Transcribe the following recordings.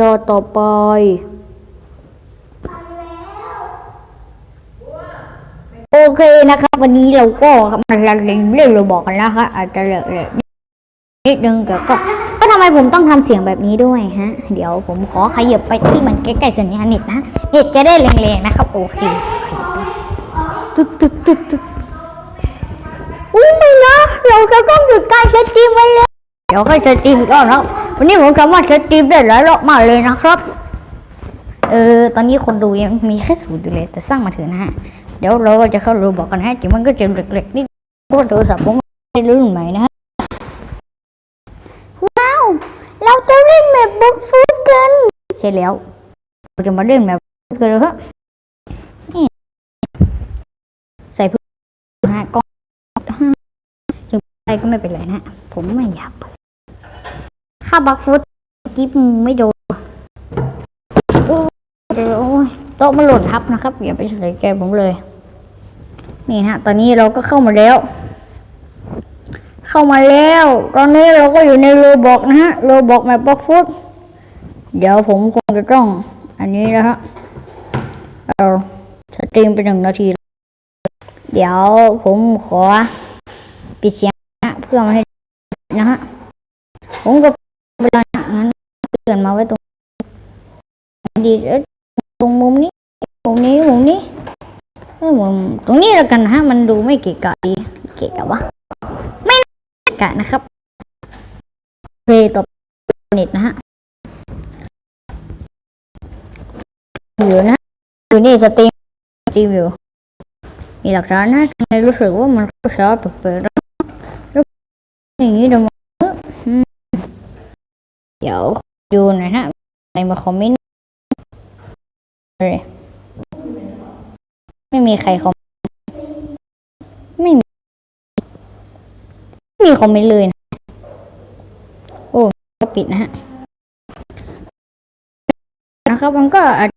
รอต่อไปโอเคนะครับ วันนี้เราก็มาเล่นเรื่องเราบอกกันแล้วฮะอาจจะเลอะๆนิดนึงแต่ก็ก็ทำไมผมต้องทำเสียงแบบนี้ด้วยฮะ เดี๋ยวผมขอขยับไปที่มันใกล้ๆสัญญาณเน็ตนะเน็ตจะได้แรงๆนะครับ โอเคตุ๊ดตุ๊ดตุ๊ดตุ๊ดอุ้ยไม่นะเราจะต้องหยุดการสตรีมไว้เลยเดี๋ยวค่อยสตรีมอีกรอบนะครับ วันนี้ผมสามารถสตรีมได้หลายรอบมากเลยนะครับ เออตอนนี้คนดูยังมีแค่ศูนย์อยู่เลย แต่สร้างมาเถอะนะฮะ เดี๋ยวเราก็จะเข้ารูบอกกันให้จริงมันก็จะเล็กๆนิดเพราะว่าโทรศัพท์ผมไม่รุ่นใหม่นะฮะ ว้าว เราจะเล่นแบบบล็อกฟุตกันใช่แล้วเราจะมาเล่นแบบฟุตกันเลยครับนี่ใส่พื้นนะฮะกล้องถึงไปก็ไม่เป็นไรนะ ผมไม่อยากเปิด ค่าบล็อกฟุตกิ๊บไม่โดนโอ้ยโต๊ะมันหล่นทับนะครับอย่าไปใส่ใจผมเลย นี่นะฮะ ตอนนี้เราก็เข้ามาแล้ว เข้ามาแล้ว ตอนนี้เราก็อยู่ในโรบอกนะฮะโรบอกแบบบล็อกฟุตเดี๋ยวผมคงจะต้อง อันนี้นะฮะเราสตรีมไปหนึ่งนาที เดี๋ยวผมขอปิดเสียงนะเพื่อไมาให้นะฮะผมก็ งั้นเปลี่ยนมาไว้ตรงดีเอตรงมุมนี้ มุมนี้ มุมนี้เออมุมตรงนี้แล้วกันนะฮะ มันดูไม่เกะกะดีเกะกะวะ ไม่เกะนะครับโอเคต่อเน็ตนะฮะ อยู่นะ อยู่นี่สตรีมสตรีมอยู่ มีหลักฐานนะทำไมรู้สึกว่ามันเข้าช้าแปลกๆนะแล้วอย่างนี้เดี๋ยวมันอืม เดี๋ยวดูหน่อยฮะใครมาคอมเมนต์เลยไม่มีใครคอมไม่มีไม่มีคอมเมนต์เลยนะโอ้ก็ปิดนะฮะนะครับมันก็อาจ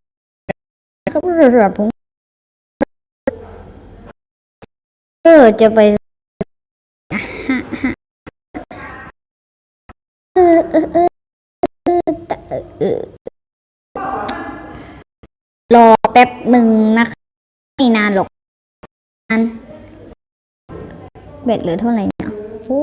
ครับสำหรับผมเออจะไปเออเออ รอแป๊บหนึ่งนะคะไม่นานหรอกนานเบ็ดเหลือเท่าไหร่